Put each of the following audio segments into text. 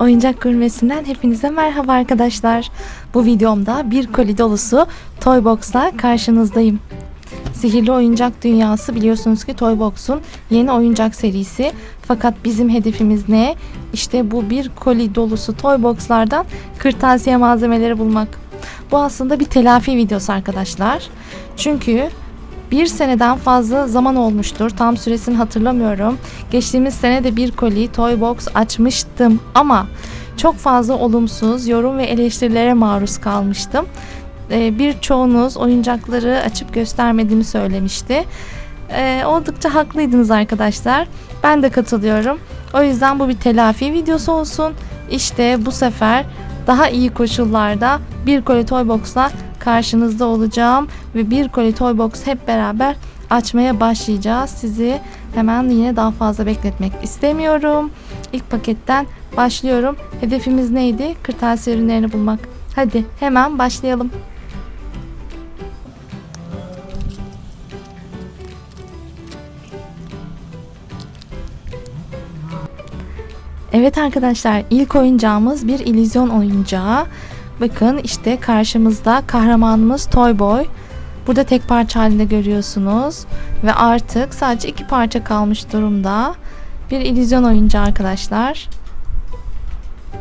Oyuncak Gurmesi'nden hepinize merhaba arkadaşlar. Bu videomda bir koli dolusu Toybox'la karşınızdayım. Sihirli Oyuncak Dünyası biliyorsunuz ki Toybox'un yeni oyuncak serisi. Fakat bizim hedefimiz ne? İşte bu bir koli dolusu Toybox'lardan kırtasiye malzemeleri bulmak. Bu aslında bir telafi videosu arkadaşlar. Çünkü bir seneden fazla zaman olmuştur. Tam süresini hatırlamıyorum. Geçtiğimiz sene de bir koli Toybox açmıştım ama çok fazla olumsuz yorum ve eleştirilere maruz kalmıştım. Ee, birçoğunuz oyuncakları açıp göstermediğimi söylemişti. Ee, oldukça haklıydınız arkadaşlar. Ben de katılıyorum. O yüzden bu bir telafi videosu olsun. İşte bu sefer daha iyi koşullarda bir koli Toybox'la karşınızda olacağım ve bir koli Toybox hep beraber açmaya başlayacağız. Sizi hemen yine daha fazla bekletmek istemiyorum. İlk paketten başlıyorum. Hedefimiz neydi? Kırtasiye ürünlerini bulmak. Hadi hemen başlayalım. Evet arkadaşlar ilk oyuncağımız bir illüzyon oyuncağı. Bakın işte karşımızda kahramanımız Toyboy. Burada tek parça halinde görüyorsunuz. Ve artık sadece iki parça kalmış durumda. Bir illüzyon oyuncağı arkadaşlar.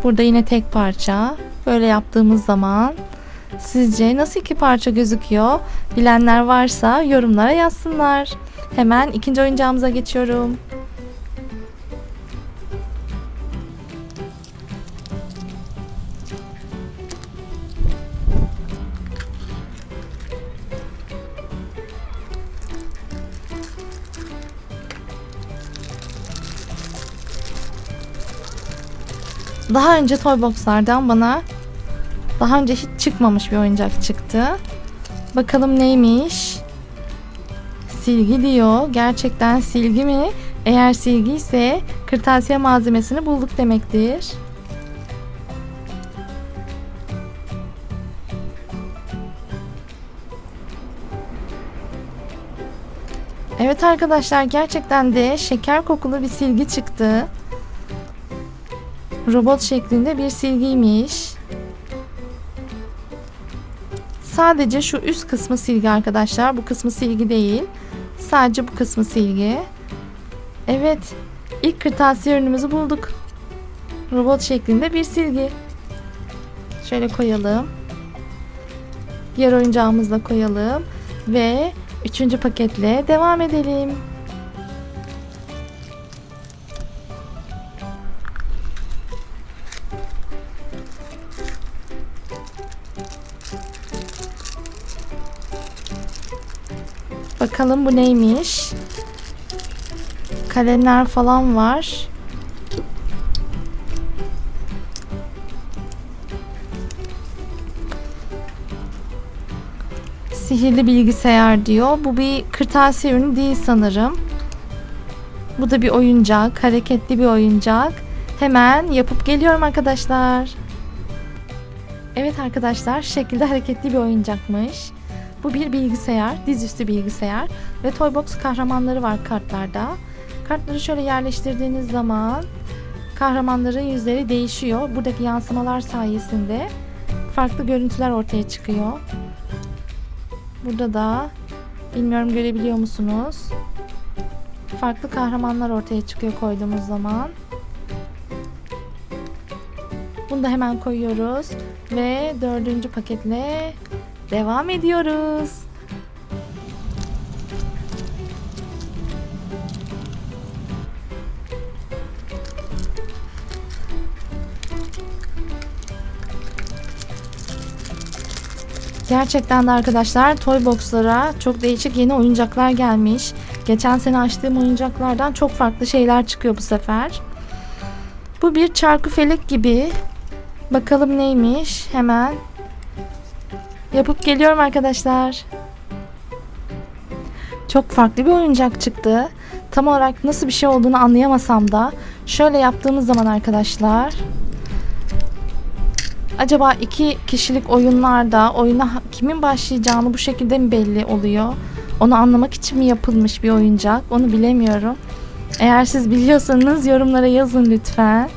Burada yine tek parça. Böyle yaptığımız zaman sizce nasıl iki parça gözüküyor? Bilenler varsa yorumlara yazsınlar. Hemen ikinci oyuncağımıza geçiyorum. Daha önce Toybox'lardan bana daha önce hiç çıkmamış bir oyuncak çıktı. Bakalım neymiş? Silgi diyor. Gerçekten silgi mi? Eğer silgi ise kırtasiye malzemesini bulduk demektir. Evet arkadaşlar gerçekten de şeker kokulu bir silgi çıktı robot şeklinde bir silgiymiş. Sadece şu üst kısmı silgi arkadaşlar. Bu kısmı silgi değil. Sadece bu kısmı silgi. Evet. ilk kırtasiye ürünümüzü bulduk. Robot şeklinde bir silgi. Şöyle koyalım. Diğer oyuncağımızı da koyalım. Ve üçüncü paketle devam edelim. Bakalım bu neymiş? Kalemler falan var. Sihirli bilgisayar diyor. Bu bir kırtasiye ürünü değil sanırım. Bu da bir oyuncak. Hareketli bir oyuncak. Hemen yapıp geliyorum arkadaşlar. Evet arkadaşlar şekilde hareketli bir oyuncakmış. Bu bir bilgisayar, dizüstü bilgisayar ve Toybox kahramanları var kartlarda. Kartları şöyle yerleştirdiğiniz zaman kahramanların yüzleri değişiyor. Buradaki yansımalar sayesinde farklı görüntüler ortaya çıkıyor. Burada da bilmiyorum görebiliyor musunuz? Farklı kahramanlar ortaya çıkıyor koyduğumuz zaman. Bunu da hemen koyuyoruz ve dördüncü paketle Devam ediyoruz. Gerçekten de arkadaşlar Toybox'lara çok değişik yeni oyuncaklar gelmiş. Geçen sene açtığım oyuncaklardan çok farklı şeyler çıkıyor bu sefer. Bu bir çarkı felek gibi. Bakalım neymiş? Hemen Yapıp geliyorum arkadaşlar. Çok farklı bir oyuncak çıktı. Tam olarak nasıl bir şey olduğunu anlayamasam da şöyle yaptığımız zaman arkadaşlar acaba iki kişilik oyunlarda oyuna kimin başlayacağını bu şekilde mi belli oluyor? Onu anlamak için mi yapılmış bir oyuncak? Onu bilemiyorum. Eğer siz biliyorsanız yorumlara yazın lütfen.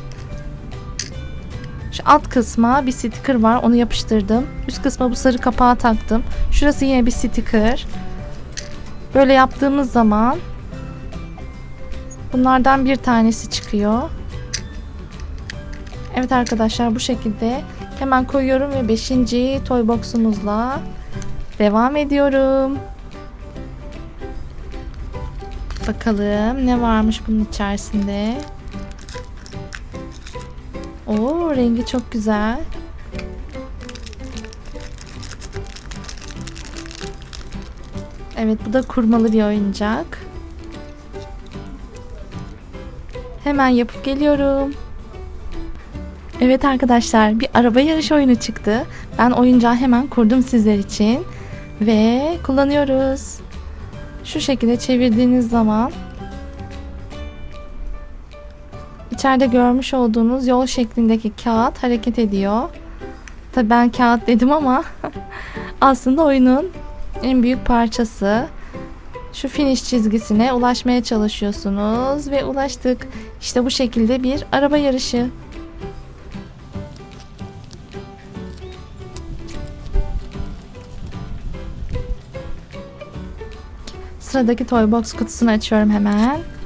Alt kısma bir sticker var onu yapıştırdım. Üst kısma bu sarı kapağı taktım. Şurası yine bir sticker. Böyle yaptığımız zaman bunlardan bir tanesi çıkıyor. Evet arkadaşlar bu şekilde hemen koyuyorum ve 5. toy box'umuzla devam ediyorum. Bakalım ne varmış bunun içerisinde. Oo rengi çok güzel. Evet bu da kurmalı bir oyuncak. Hemen yapıp geliyorum. Evet arkadaşlar bir araba yarış oyunu çıktı. Ben oyuncağı hemen kurdum sizler için. Ve kullanıyoruz. Şu şekilde çevirdiğiniz zaman içeride görmüş olduğunuz yol şeklindeki kağıt hareket ediyor. Tabii ben kağıt dedim ama aslında oyunun en büyük parçası. Şu finish çizgisine ulaşmaya çalışıyorsunuz ve ulaştık. İşte bu şekilde bir araba yarışı. Sıradaki toy box kutusunu açıyorum hemen.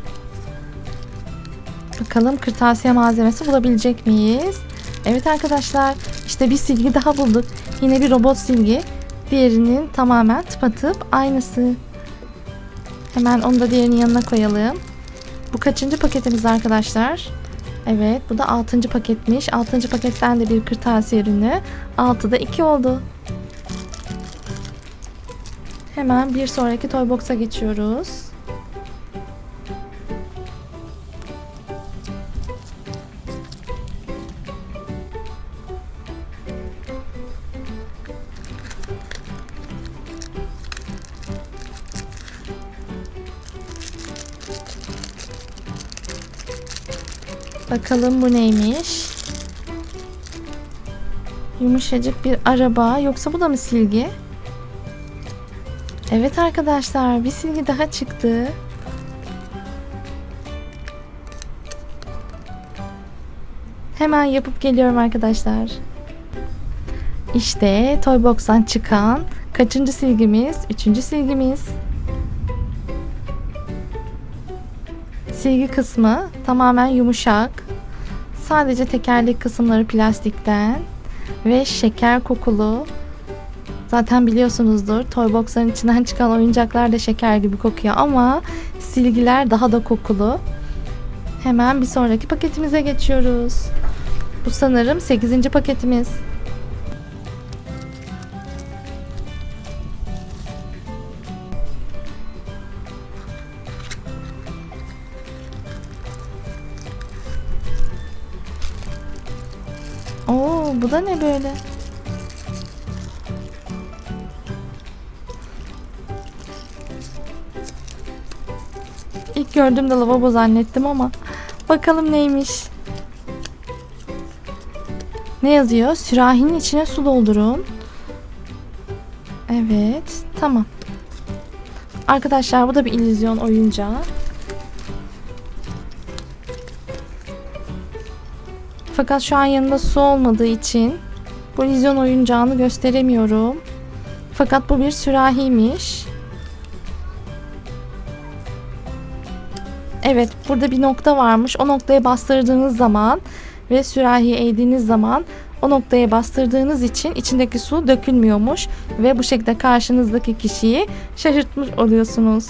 Bakalım kırtasiye malzemesi bulabilecek miyiz? Evet arkadaşlar işte bir silgi daha bulduk. Yine bir robot silgi. Diğerinin tamamen tıpatıp aynısı. Hemen onu da diğerinin yanına koyalım. Bu kaçıncı paketimiz arkadaşlar? Evet bu da 6. paketmiş. 6. paketten de bir kırtasiye ürünü. 6'da 2 oldu. Hemen bir sonraki toy box'a geçiyoruz. Bakalım bu neymiş? Yumuşacık bir araba. Yoksa bu da mı silgi? Evet arkadaşlar bir silgi daha çıktı. Hemen yapıp geliyorum arkadaşlar. İşte Toybox'tan çıkan kaçıncı silgimiz? Üçüncü silgimiz. Silgi kısmı tamamen yumuşak. Sadece tekerlek kısımları plastikten ve şeker kokulu. Zaten biliyorsunuzdur Toybox'ların içinden çıkan oyuncaklar da şeker gibi kokuyor ama silgiler daha da kokulu. Hemen bir sonraki paketimize geçiyoruz. Bu sanırım 8. paketimiz. Bu da ne böyle? İlk gördüğümde lavabo zannettim ama bakalım neymiş. Ne yazıyor? Sürahinin içine su doldurun. Evet, tamam. Arkadaşlar bu da bir illüzyon oyuncağı. Fakat şu an yanında su olmadığı için bu illüzyon oyuncağını gösteremiyorum. Fakat bu bir sürahiymiş. Evet burada bir nokta varmış. O noktaya bastırdığınız zaman ve sürahiyi eğdiğiniz zaman o noktaya bastırdığınız için içindeki su dökülmüyormuş ve bu şekilde karşınızdaki kişiyi şaşırtmış oluyorsunuz.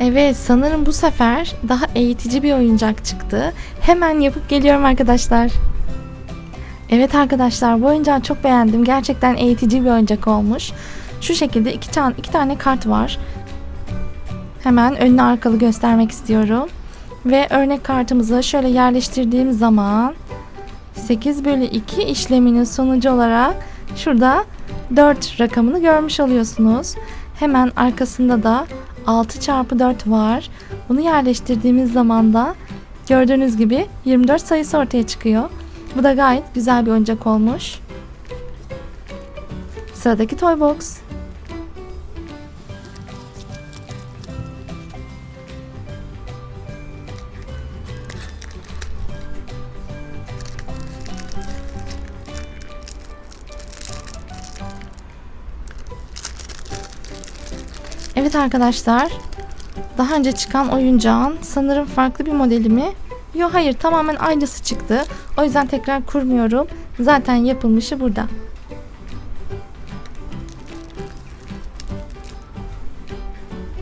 Evet sanırım bu sefer daha eğitici bir oyuncak çıktı. Hemen yapıp geliyorum arkadaşlar. Evet arkadaşlar bu oyuncağı çok beğendim. Gerçekten eğitici bir oyuncak olmuş. Şu şekilde iki, tane, iki tane kart var. Hemen önlü arkalı göstermek istiyorum. Ve örnek kartımızı şöyle yerleştirdiğim zaman 8 bölü 2 işleminin sonucu olarak şurada 4 rakamını görmüş oluyorsunuz. Hemen arkasında da 6 çarpı 4 var. Bunu yerleştirdiğimiz zaman da gördüğünüz gibi 24 sayısı ortaya çıkıyor. Bu da gayet güzel bir oyuncak olmuş. Sıradaki toy box. Evet arkadaşlar. Daha önce çıkan oyuncağın sanırım farklı bir modeli mi? Yok hayır tamamen aynısı çıktı. O yüzden tekrar kurmuyorum. Zaten yapılmışı burada.